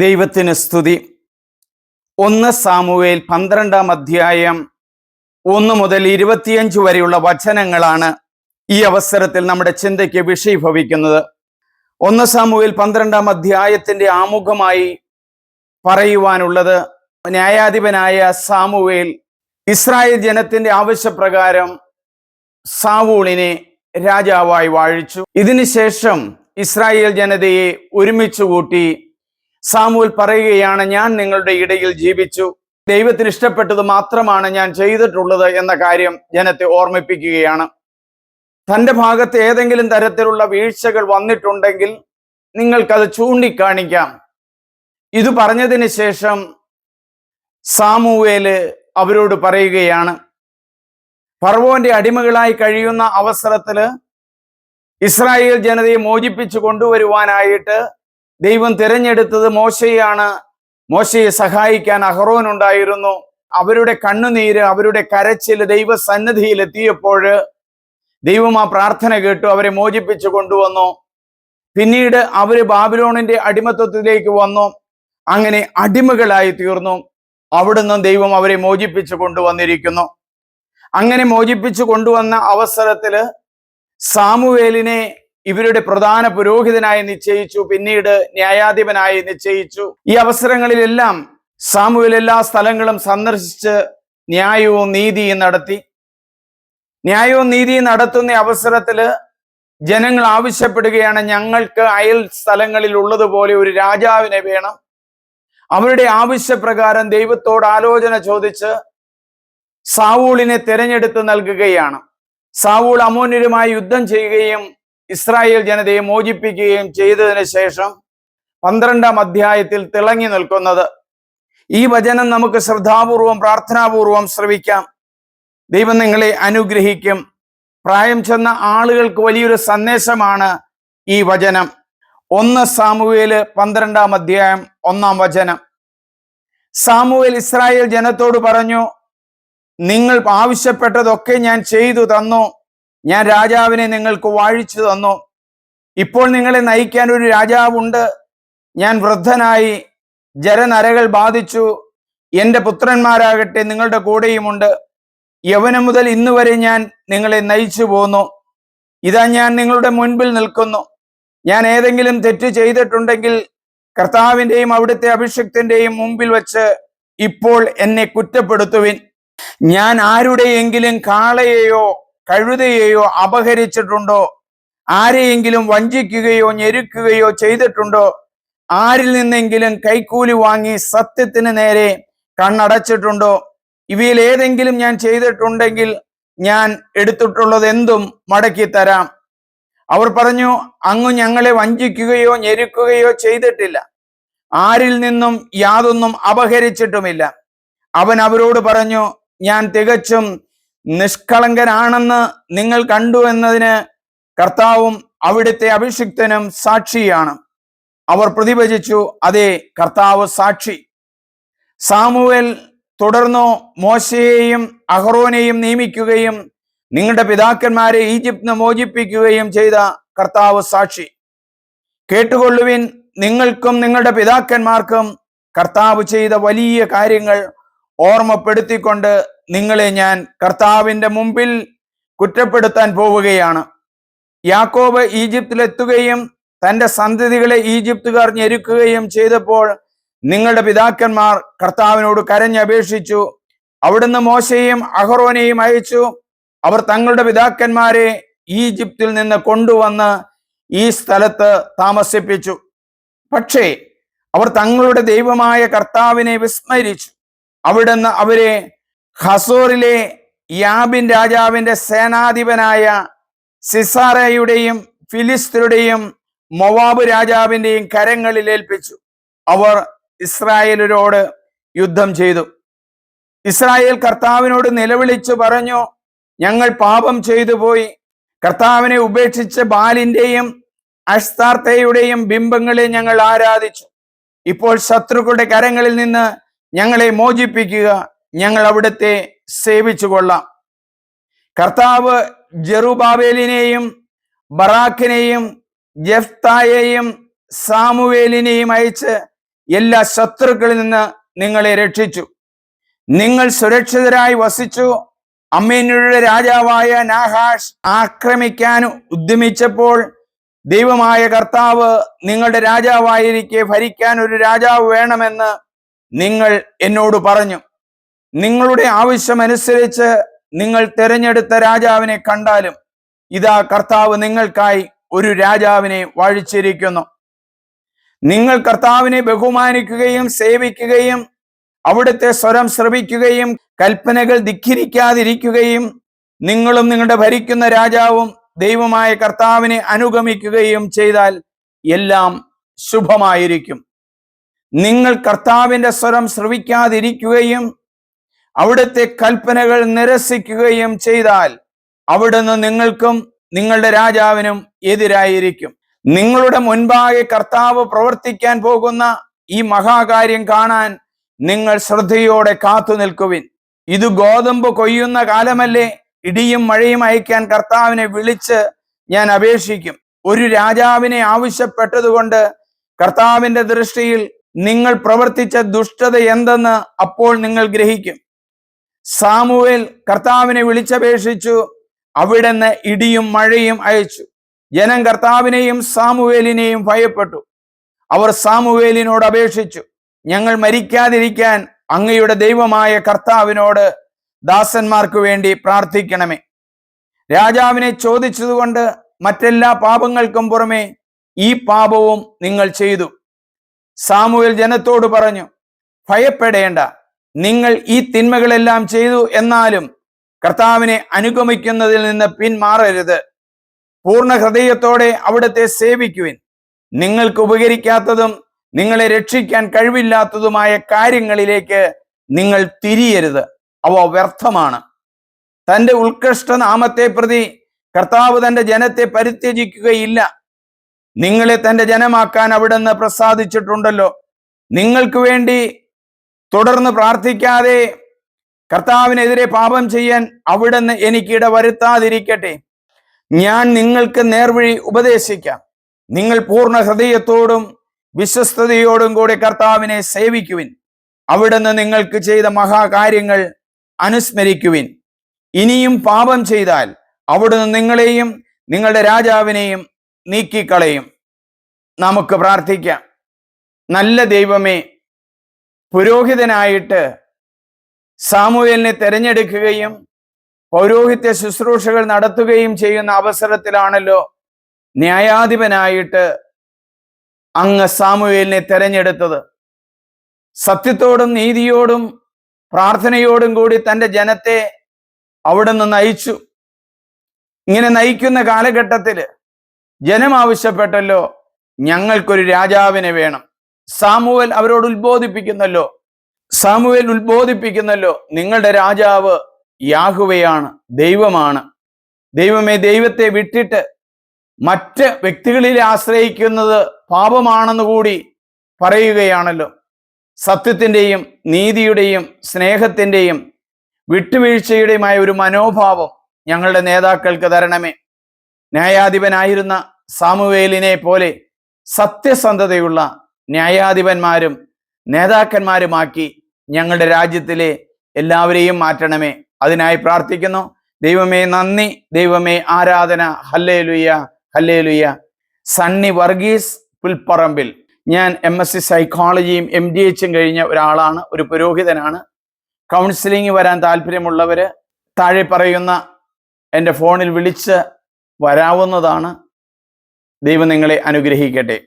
ദൈവത്തിന് സ്തുതി. ഒന്ന് സാമുവേൽ പന്ത്രണ്ടാം അധ്യായം ഒന്ന് മുതൽ ഇരുപത്തിയഞ്ച് വരെയുള്ള വചനങ്ങളാണ് ഈ അവസരത്തിൽ നമ്മുടെ ചിന്തയ്ക്ക് വിഷയഭവിക്കുന്നത്. ഒന്ന് സാമുവേൽ പന്ത്രണ്ടാം അധ്യായത്തിന്റെ ആമുഖമായി പറയുവാനുള്ളത് ന്യായാധിപനായ സാമുവേൽ ഇസ്രായേൽ ജനത്തിന്റെ ആവശ്യപ്രകാരം സാവൂളിനെ രാജാവായി വാഴിച്ചു. ഇതിനുശേഷം ഇസ്രായേൽ ജനതയെ ഒരുമിച്ച് കൂട്ടി സാമുവൽ പറയുകയാണ് ഞാൻ നിങ്ങളുടെ ഇടയിൽ ജീവിച്ചു. ദൈവത്തിന് ഇഷ്ടപ്പെട്ടത് മാത്രമാണ് ഞാൻ ചെയ്തിട്ടുള്ളത് എന്ന കാര്യം ജനത്തെ ഓർമ്മിപ്പിക്കുകയാണ്. തന്റെ ഭാഗത്ത് ഏതെങ്കിലും തരത്തിലുള്ള വീഴ്ചകൾ വന്നിട്ടുണ്ടെങ്കിൽ നിങ്ങൾക്കത് ചൂണ്ടിക്കാണിക്കാം. ഇത് പറഞ്ഞതിന് ശേഷം സാമുവേൽ അവരോട് പറയുകയാണ് പർവോന്റെ അടിമകളായി കഴിയുന്ന അവസരത്തിൽ ഇസ്രായേൽ ജനതയെ മോചിപ്പിച്ചു കൊണ്ടുവരുവാനായിട്ട് ദൈവം തിരഞ്ഞെടുത്തത് മോശയാണ്. മോശയെ സഹായിക്കാൻ അഹ്റോൻ ഉണ്ടായിരുന്നു. അവരുടെ കണ്ണുനീര് അവരുടെ കരച്ചിൽ ദൈവസന്നിധിയിൽ എത്തിയപ്പോൾ ദൈവം ആ പ്രാർത്ഥന കേട്ടു അവരെ മോചിപ്പിച്ചു കൊണ്ടുവന്നു. പിന്നീട് അവർ ബാബിലോണിന്റെ അടിമത്വത്തിലേക്ക് വന്നു. അങ്ങനെ അടിമകളായി തീർന്നു. അവിടുന്ന് ദൈവം അവരെ മോചിപ്പിച്ചു കൊണ്ടുവന്നിരിക്കുന്നു. അങ്ങനെ മോചിപ്പിച്ചു കൊണ്ടുവന്ന അവസരത്തിൽ സാമുവേലിനെ ഇവരുടെ പ്രധാന പുരോഹിതനായി നിശ്ചയിച്ചു പിന്നീട് ന്യായാധിപനായി നിശ്ചയിച്ചു. ഈ അവസരങ്ങളിലെല്ലാം സാമുവേൽ എല്ലാ സ്ഥലങ്ങളും സന്ദർശിച്ച് ന്യായവും നീതിയും നടത്തി. ന്യായവും നീതിയും നടത്തുന്ന അവസരത്തിൽ ജനങ്ങൾ ആവശ്യപ്പെടുകയാണ് ഞങ്ങൾക്ക് അയൽ സ്ഥലങ്ങളിൽ ഉള്ളതുപോലെ ഒരു രാജാവിനെ വേണം. അവരുടെ ആവശ്യപ്രകാരം ദൈവത്തോട് ആലോചന ചോദിച്ച് സാവൂളിനെ തിരഞ്ഞെടുത്ത് നൽകുകയാണ്. സാവൂൾ അമോന്യരുമായി യുദ്ധം ചെയ്യുകയും ഇസ്രായേൽ ജനതയെ മോചിപ്പിക്കുകയും ചെയ്തതിന് ശേഷം പന്ത്രണ്ടാം അധ്യായത്തിൽ തിളങ്ങി നിൽക്കുന്നത്. ഈ വചനം നമുക്ക് ശ്രദ്ധാപൂർവം പ്രാർത്ഥനാപൂർവം ശ്രവിക്കാം. ദൈവം നിങ്ങളെ അനുഗ്രഹിക്കും. പ്രായം ചെന്ന ആളുകൾക്ക് വലിയൊരു സന്ദേശമാണ് ഈ വചനം. ഒന്ന് സാമുവേൽ പന്ത്രണ്ടാം അധ്യായം ഒന്നാം വചനം. സാമുവേൽ ഇസ്രായേൽ ജനത്തോട് പറഞ്ഞു നിങ്ങൾ ആവശ്യപ്പെട്ടതൊക്കെ ഞാൻ ചെയ്തു തന്നു. ഞാൻ രാജാവിനെ നിങ്ങൾക്ക് വാഴിച്ചു തന്നു. ഇപ്പോൾ നിങ്ങളെ നയിക്കാൻ ഒരു രാജാവുണ്ട്. ഞാൻ വൃദ്ധനായി. ജലനരകൾ ബാധിച്ചു. എന്റെ പുത്രന്മാരാകട്ടെ നിങ്ങളുടെ കൂടെയുമുണ്ട്. യവനം മുതൽ ഇന്ന് വരെ ഞാൻ നിങ്ങളെ നയിച്ചു പോന്നു. ഇതാ ഞാൻ നിങ്ങളുടെ മുൻപിൽ നിൽക്കുന്നു. ഞാൻ ഏതെങ്കിലും തെറ്റ് ചെയ്തിട്ടുണ്ടെങ്കിൽ കർത്താവിന്റെയും അവിടുത്തെ അഭിഷക്തിന്റെയും മുമ്പിൽ വച്ച് ഇപ്പോൾ എന്നെ കുറ്റപ്പെടുത്തുവിൻ. ഞാൻ ആരുടെയെങ്കിലും കാളയെയോ കഴുതയെയോ അപഹരിച്ചിട്ടുണ്ടോ? ആരെയെങ്കിലും വഞ്ചിക്കുകയോ ഞെരുക്കുകയോ ചെയ്തിട്ടുണ്ടോ? ആരിൽ നിന്നെങ്കിലും കൈക്കൂലി വാങ്ങി സത്യത്തിന് നേരെ കണ്ണടച്ചിട്ടുണ്ടോ? ഇവയിൽ ഏതെങ്കിലും ഞാൻ ചെയ്തിട്ടുണ്ടെങ്കിൽ ഞാൻ എടുത്തിട്ടുള്ളത് എന്തും മടക്കി തരാം. അവർ പറഞ്ഞു അങ്ങ് ഞങ്ങളെ വഞ്ചിക്കുകയോ ഞെരുക്കുകയോ ചെയ്തിട്ടില്ല. ആരിൽ നിന്നും യാതൊന്നും അപഹരിച്ചിട്ടുമില്ല. അവൻ അവരോട് പറഞ്ഞു ഞാൻ തികച്ചും നിഷ്കളങ്കനാണെന്ന് നിങ്ങൾ കണ്ടു എന്നതിന് കർത്താവും അവിടുത്തെ അഭിഷിക്തനും സാക്ഷിയാണ്. അവർ പ്രതിഭജിച്ചു അതേ കർത്താവ് സാക്ഷി. സാമുവേൽ തുടർന്നു മോശയെയും അഹ്റോനെയും നിയമിക്കുകയും നിങ്ങളുടെ പിതാക്കന്മാരെ ഈജിപ്തിന് മോചിപ്പിക്കുകയും ചെയ്ത കർത്താവ് സാക്ഷി. കേട്ടുകൊള്ളുവിൻ നിങ്ങൾക്കും നിങ്ങളുടെ പിതാക്കന്മാർക്കും കർത്താവ് ചെയ്ത വലിയ കാര്യങ്ങൾ ഓർമ്മപ്പെടുത്തിക്കൊണ്ട് നിങ്ങളെ ഞാൻ കർത്താവിന്റെ മുമ്പിൽ കുറ്റപ്പെടുത്താൻ പോവുകയാണ്. യാക്കോബ് ഈജിപ്തിലെത്തുകയും തന്റെ സന്തതികളെ ഈജിപ്തുകാർ ഞെരുക്കുകയും ചെയ്തപ്പോൾ നിങ്ങളുടെ പിതാക്കന്മാർ കർത്താവിനോട് കരഞ്ഞപേക്ഷിച്ചു. അവിടുന്ന് മോശയെയും അഹറോനെയും അയച്ചു. അവർ തങ്ങളുടെ പിതാക്കന്മാരെ ഈജിപ്തിൽ നിന്ന് കൊണ്ടുവന്ന് ഈ സ്ഥലത്ത് താമസിപ്പിച്ചു. പക്ഷേ അവർ തങ്ങളുടെ ദൈവമായ കർത്താവിനെ വിസ്മരിച്ചു. അവിടുന്ന് അവരെ ഹസോറിലെ യാബിൻ രാജാവിന്റെ സേനാധിപനായ സിസാറയുടെയും ഫിലിസ്തരുടെയും മൊവാബ് രാജാവിന്റെയും കരങ്ങളിൽ ഏൽപ്പിച്ചു. അവർ ഇസ്രായേലരോട് യുദ്ധം ചെയ്തു. ഇസ്രായേൽ കർത്താവിനോട് നിലവിളിച്ചു പറഞ്ഞു ഞങ്ങൾ പാപം ചെയ്തു പോയി. കർത്താവിനെ ഉപേക്ഷിച്ച് ബാലിന്റെയും അഷ്താർത്തയുടെയും ബിംബങ്ങളെ ഞങ്ങൾ ആരാധിച്ചു. ഇപ്പോൾ ശത്രുക്കളുടെ കരങ്ങളിൽ നിന്ന് ഞങ്ങളെ മോചിപ്പിക്കുക ഞങ്ങൾ അവിടുത്തെ സേവിച്ചു കൊള്ളാം കർത്താവ് ജെറുബാബേലിനെയും ബറാഖിനെയും ജഫ്തായെയും സാമുവേലിനെയും അയച്ച് എല്ലാ ശത്രുക്കളിൽ നിന്ന് നിങ്ങളെ രക്ഷിച്ചു. നിങ്ങൾ സുരക്ഷിതരായി വസിച്ചു. അമ്മേനുള്ള രാജാവായ നാഹാഷ് ആക്രമിക്കാൻ ഉദ്യമിച്ചപ്പോൾ ദൈവമായ കർത്താവ് നിങ്ങളുടെ രാജാവായിരിക്കെ ഭരിക്കാൻ ഒരു രാജാവ് വേണമെന്ന് നിങ്ങൾ എന്നോട് പറഞ്ഞു നിങ്ങളുടെ ആവശ്യമനുസരിച്ച് നിങ്ങൾ തിരഞ്ഞെടുത്ത രാജാവിനെ കണ്ടാലും ഇതാ കർത്താവ് നിങ്ങൾക്കായി ഒരു രാജാവിനെ വാഴിച്ചിരിക്കുന്നു. നിങ്ങൾ കർത്താവിനെ ബഹുമാനിക്കുകയും സേവിക്കുകയും അവിടുത്തെ സ്വരം ശ്രവിക്കുകയും കൽപ്പനകൾ ധിഖിരിക്കാതിരിക്കുകയും നിങ്ങളും നിങ്ങളുടെ ഭരിക്കുന്ന രാജാവും ദൈവമായ കർത്താവിനെ അനുഗമിക്കുകയും ചെയ്താൽ എല്ലാം ശുഭമായിരിക്കും. നിങ്ങൾ കർത്താവിന്റെ സ്വരം ശ്രവിക്കാതിരിക്കുകയും അവിടുത്തെ കൽപ്പനകൾ നിരസിക്കുകയും ചെയ്താൽ അവിടുന്ന് നിങ്ങൾക്കും നിങ്ങളുടെ രാജാവിനും എതിരായിരിക്കും. നിങ്ങളുടെ മുൻപാകെ കർത്താവ് പ്രവർത്തിക്കാൻ പോകുന്ന ഈ മഹാകാര്യം കാണാൻ നിങ്ങൾ ശ്രദ്ധയോടെ കാത്തു നിൽക്കുവിൻ. ഇത് ഗോതമ്പ് കൊയ്യുന്ന കാലമല്ലേ? ഇടിയും മഴയും അയക്കാൻ കർത്താവിനെ വിളിച്ച് ഞാൻ അപേക്ഷിക്കും. ഒരു രാജാവിനെ ആവശ്യപ്പെട്ടതുകൊണ്ട് കർത്താവിന്റെ ദൃഷ്ടിയിൽ നിങ്ങൾ പ്രവർത്തിച്ച ദുഷ്ടത എന്തെന്ന് അപ്പോൾ നിങ്ങൾ ഗ്രഹിക്കും. സാമുവേൽ കർത്താവിനെ വിളിച്ചപേക്ഷിച്ചു അവിടുന്ന് ഇടിയും മഴയും അയച്ചു. ജനം കർത്താവിനെയും സാമുവേലിനെയും ഭയപ്പെട്ടു. അവർ സാമുവേലിനോട് അപേക്ഷിച്ചു ഞങ്ങൾ മരിക്കാതിരിക്കാൻ അങ്ങയുടെ ദൈവമായ കർത്താവിനോട് ദാസന്മാർക്ക് വേണ്ടി പ്രാർത്ഥിക്കണമേ. രാജാവിനെ ചോദിച്ചതുകൊണ്ട് മറ്റെല്ലാ പാപങ്ങൾക്കും പുറമെ ഈ പാപവും നിങ്ങൾ ചെയ്തു. സാമുവേൽ ജനത്തോട് പറഞ്ഞു ഭയപ്പെടേണ്ട. നിങ്ങൾ ഈ തിന്മകളെല്ലാം ചെയ്തു എന്നാലും കർത്താവിനെ അനുഗമിക്കുന്നതിൽ നിന്ന് പിന്മാറരുത്. പൂർണ ഹൃദയത്തോടെ അവിടുത്തെ സേവിക്കുവിൻ. നിങ്ങൾക്ക് ഉപകരിക്കാത്തതും നിങ്ങളെ രക്ഷിക്കാൻ കഴിവില്ലാത്തതുമായ കാര്യങ്ങളിലേക്ക് നിങ്ങൾ തിരിയരുത്. അവ വ്യർത്ഥമാണ്. തന്റെ ഉത്കൃഷ്ട നാമത്തെ പ്രതി കർത്താവ് തന്റെ ജനത്തെ പരിത്യജിക്കുകയില്ല. നിങ്ങളെ തന്റെ ജനമാക്കാൻ അവിടുന്ന് പ്രസാദിച്ചിട്ടുണ്ടല്ലോ. നിങ്ങൾക്ക് വേണ്ടി തുടർന്ന് പ്രാർത്ഥിക്കാതെ കർത്താവിനെതിരെ പാപം ചെയ്യാൻ അവിടുന്ന് എനിക്ക് വരുത്താതിരിക്കട്ടെ. ഞാൻ നിങ്ങൾക്ക് നേർവഴി ഉപദേശിക്കാം. നിങ്ങൾ പൂർണ ഹൃദയത്തോടും വിശ്വസ്തയോടും കൂടി കർത്താവിനെ സേവിക്കുവിൻ. അവിടുന്ന് നിങ്ങൾക്ക് ചെയ്ത മഹാകാര്യങ്ങൾ അനുസ്മരിക്കുവിൻ. ഇനിയും പാപം ചെയ്താൽ അവിടുന്ന് നിങ്ങളെയും നിങ്ങളുടെ രാജാവിനെയും നീക്കിക്കളയും. നമുക്ക് പ്രാർത്ഥിക്കാം. നല്ല ദൈവമേ പുരോഹിതനായിട്ട് സാമുവേലിനെ തിരഞ്ഞെടുക്കുകയും പൗരോഹിത്യ ശുശ്രൂഷകൾ നടത്തുകയും ചെയ്യുന്ന അവസരത്തിലാണല്ലോ ന്യായാധിപനായിട്ട് അങ്ങ് സാമുവേലിനെ തെരഞ്ഞെടുത്തത്. സത്യത്തോടും നീതിയോടും പ്രാർത്ഥനയോടും കൂടി തന്റെ ജനത്തെ അവിടുന്ന് നയിച്ചു. ഇങ്ങനെ നയിക്കുന്ന കാലഘട്ടത്തിൽ ജനം ആവശ്യപ്പെട്ടല്ലോ. ഞങ്ങൾക്കൊരു രാജാവിനെ വേണം. സാമുവൽ അവരോട് ഉത്ബോധിപ്പിക്കുന്നല്ലോ. സാമുവൽ ഉത്ബോധിപ്പിക്കുന്നല്ലോ. നിങ്ങളുടെ രാജാവ് യാഹുവയാണ് ദൈവമാണ്. ദൈവമേ ദൈവത്തെ വിട്ടിട്ട് മറ്റ് വ്യക്തികളിൽ ആശ്രയിക്കുന്നത് പാപമാണെന്ന് കൂടി പറയുകയാണല്ലോ. സത്യത്തിന്റെയും നീതിയുടെയും സ്നേഹത്തിന്റെയും വിട്ടുവീഴ്ചയുടെയുമായ ഒരു മനോഭാവം ഞങ്ങളുടെ നേതാക്കൾക്ക് തരണമേ. ന്യായാധിപനായിരുന്ന സാമുവേലിനെ പോലെ സത്യസന്ധതയുള്ള ന്യായാധിപന്മാരും നേതാക്കന്മാരുമാക്കി ഞങ്ങളുടെ രാജ്യത്തിലെ എല്ലാവരെയും മാറ്റണമേ. അതിനായി പ്രാർത്ഥിക്കുന്നു. ദൈവമേ നന്ദി. ദൈവമേ ആരാധന. Hallelujah hallelujah Sunny Varghese Pulparambil. ഞാൻ എം എസ് സി സൈക്കോളജിയും എം ഡി എച്ചും കഴിഞ്ഞ ഒരാളാണ്. ഒരു പുരോഹിതനാണ്. കൗൺസിലിംഗ് വരാൻ താല്പര്യമുള്ളവർ താഴെ പറയുന്ന എന്റെ ഫോണിൽ വിളിച്ച് വരാവുന്നതാണ് ദൈവം നിങ്ങളെ അനുഗ്രഹിക്കട്ടെ.